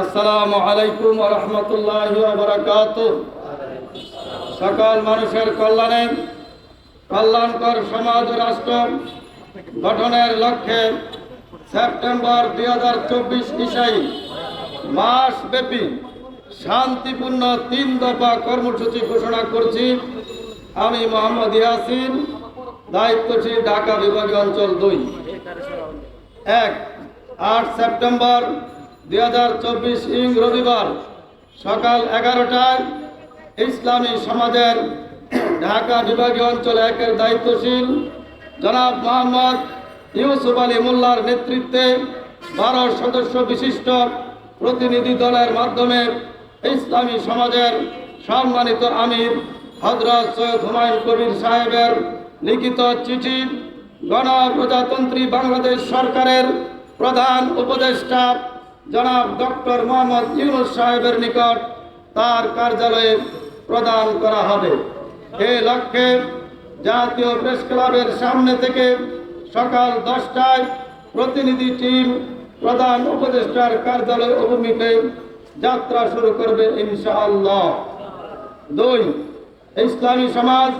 আসসালামু আলাইকুম রহমতুল্লাহ বারাকাত সকল মানুষের কল্যাণে, কল্যাণকর সমাজ রাষ্ট্র গঠনের লক্ষ্যে সেপ্টেম্বর দুই হাজার চব্বিশ ইসাই মাসব্যাপী শান্তিপূর্ণ তিন দফা কর্মসূচি ঘোষণা করছি। আমি মোহাম্মদ ইয়াসিন, দায়িত্বশীল ঢাকা বিভাগীয় অঞ্চল দুই। এক, আট সেপ্টেম্বর দুই হাজার চব্বিশ ইং রবিবার সকাল এগারোটায় ইসলামী সমাজের ঢাকা বিভাগীয় অঞ্চল একের দায়িত্বশীল জনাব মোহাম্মদ ইউসুফ আলী মোল্লার নেতৃত্বে বারো সদস্য বিশিষ্ট প্রতিনিধি দলের মাধ্যমে ইসলামী সমাজের সম্মানিত আমির হজরত সৈয়দ হুমায়ুন কবির সাহেবের লিখিত চিঠি গণপ্রজাতন্ত্রী বাংলাদেশ সরকারের প্রধান উপদেষ্টা জনাব ডক্টর মোহাম্মদ ইউনুস সাহেবের নিকট তার কার্যালয়ে প্রদান করা হবে। এ লক্ষ্যে জাতীয় প্রেস ক্লাবের সামনে থেকে সকাল দশটায় প্রতিনিধি টিম প্রধান উপদেষ্টার কার্যালয় অভিমুখে যাত্রা শুরু করবে ইনশাআল্লাহ। দুই, ইসলামী সমাজ,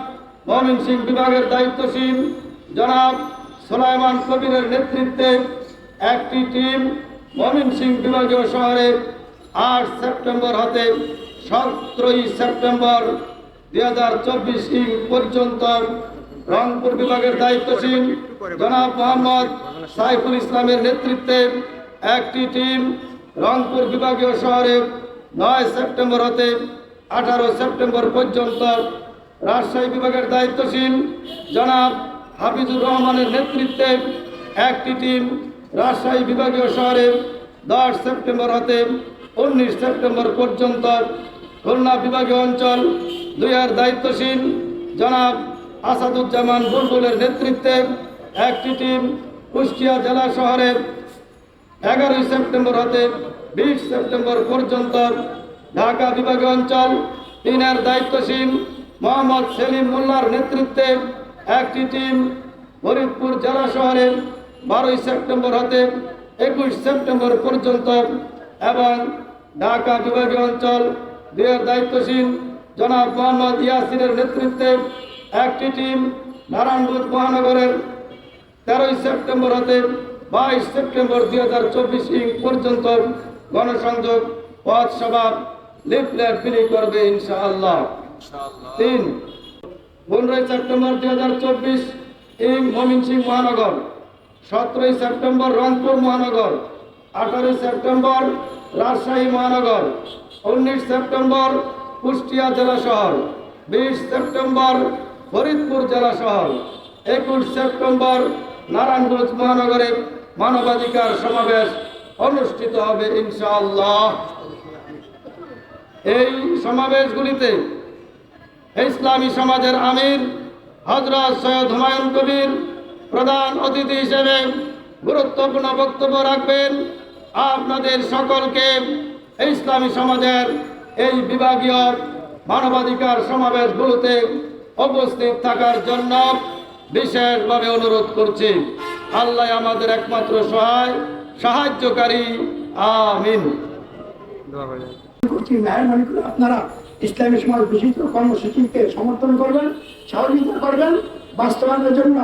মমিন সিং বিভাগের দায়িত্বশীল জনাব সোলাইমান কবিরের নেতৃত্বে একটি টিম সিং বিভাগীয় শহরে আট সেপ্টেম্বর হতে সতেরোই সেপ্টেম্বর দুই হাজার চব্বিশ পর্যন্ত রংপুর বিভাগের দায়িত্বশীল জনাব মোহাম্মদ সাইফুল ইসলামের নেতৃত্বে একটি টিম রংপুর বিভাগীয় শহরে নয় সেপ্টেম্বর হতে আঠারো সেপ্টেম্বর পর্যন্ত রাজশাহী বিভাগের দায়িত্বশীল জনাব হাফিজুর রহমানের নেতৃত্বে একটি টিম রাজশাহী বিভাগীয় শহরে দশ সেপ্টেম্বর হতে উনিশ সেপ্টেম্বর পর্যন্ত খুলনা বিভাগীয় অঞ্চল দুইয়ের দায়িত্বশীল জনাব আসাদুজ্জামান বুলবুলের নেতৃত্বে একটি টিম কুষ্টিয়া জেলা শহরের এগারোই সেপ্টেম্বর হতে বিশ সেপ্টেম্বর পর্যন্ত ঢাকা বিভাগীয় অঞ্চল তিনের দায়িত্বশীল মোহাম্মদ সেলিম মোল্লার নেতৃত্বে একটি টিম ফরিদপুর জেলা শহরে বারোই সেপ্টেম্বর হতে একুশ সেপ্টেম্বর পর্যন্ত এবং ঢাকা বিভাগীয় অঞ্চল দুয়ের দায়িত্বশীল জনাব মোহাম্মদ ইয়াসিনের নেতৃত্বে একটি টিম নারায়ণগঞ্জ মহানগরের তেরোই সেপ্টেম্বর হতে বাইশ সেপ্টেম্বর দুই হাজার চব্বিশ ইং পর্যন্ত গণসংযোগ পথ সভা লিফলেট বিলি করবে ইনশাআল্লাহ। তিন পনেরোই সেপ্টেম্বর দুই হাজার চব্বিশ ইং ময়মনসিং মহানগর। সতেরোই সেপ্টেম্বর রংপুর মহানগর, আঠারোই সেপ্টেম্বর রাজশাহী মহানগর, উনিশ সেপ্টেম্বর কুষ্টিয়া জেলা শহর, বিশ সেপ্টেম্বর ফরিদপুর জেলা শহর, একুশ সেপ্টেম্বর নারায়ণগঞ্জ মহানগরে মানবাধিকার সমাবেশ অনুষ্ঠিত হবে ইনশাআল্লাহ। এই সমাবেশগুলিতে ইসলামী সমাজের আমির হজরত সৈয়দ হুমায়ুন কবির প্রধান অতিথি হিসেবে গুরুত্বপূর্ণ বক্তব্য রাখবেন আপনাদের সকলকে ইসলামী সমাজের এই বিভাগীয় মানবাধিকার সমাবেশগুলোতে উপস্থিত থাকার জন্য বিশেষভাবে অনুরোধ করছি। আল্লাহ আমাদের একমাত্র সহায়, সাহায্যকারী। আমিন। আপনারা ইসলামী সমাজ বিশিষ্ট কর্মসূচিকে সমর্থন করবেন, সহযোগিতা করবেন, বাস্তবায়নের জন্য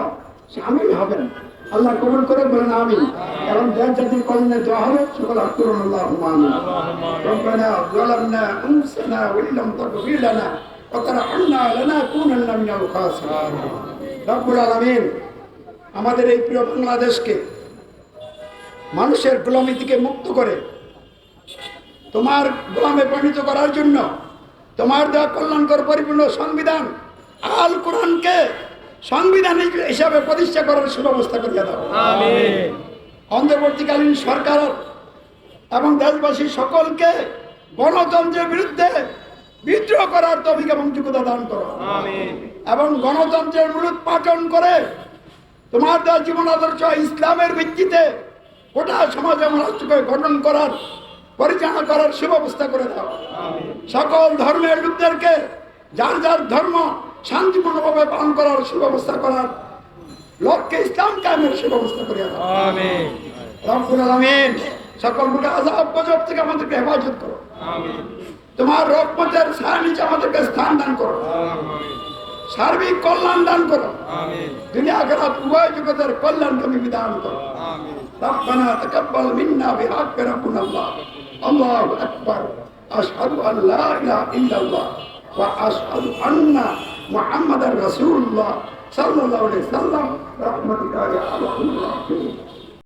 সামিল হবেন আল্লাহ কবুল করে বলেন আমি এবং দেশ জাতির কল্যাণে দেওয়া হবে সকল আক্রমণ আল্লাহ আমিন ربنا ظلمنا أنفسنا وإن لم تغفر لنا وترحمنا لنكونن من الخاسرين রব্বুল আলামিন আমাদের এই প্রিয় বাংলাদেশকে মানুষের গোলামি থেকে মুক্ত করে তোমার গোলামে পরিণত করার জন্য তোমার দেওয়া কল্যাণকর পরিপূর্ণ সংবিধান আল কোরআনকে সংবিধান হিসাবে প্রতিষ্ঠা করার সুব্যবস্থা করিয়া দাও। অন্তর্বর্তীকালীন সরকার এবং দেশবাসী সকলকে গণতন্ত্রের বিরুদ্ধে বিদ্রোহ করার তফিক এবং যোগ্যতা দান করো। এবং গণতন্ত্রের মূলত পাঠন করে তোমার দেওয়া জীবন আদর্শ ইসলামের ভিত্তিতে গোটা সমাজ এবং রাষ্ট্রকে গঠন করার পরিচালনা করার সুব্যবস্থা করে দাও। সকল ধর্মের লোকদেরকে যার যার ধর্ম শান্তিপূর্ণভাবে পালন করার সুব্যবস্থা করার লক্ষ্যে ইসলাম কায়েমের সুব্যবস্থা করে দাও রব্বুল আলামিন সকল প্রকার আজাব গজব থেকে আমাদেরকে হেফাজত করো তোমার রহমতের ছায়া নিচে আমাদেরকে স্থান দান করো সার্বিক কল্যাণ দান করো দুনিয়া আখেরাত উভয় জগতের কল্যাণ তুমি বিধান করো ربنا تقبل منا بحق ربنا الله الله اكبر اشهد ان لا اله الا الله واشهد ان محمد رسول الله صلى الله عليه وسلم رحمتك يا الراحمين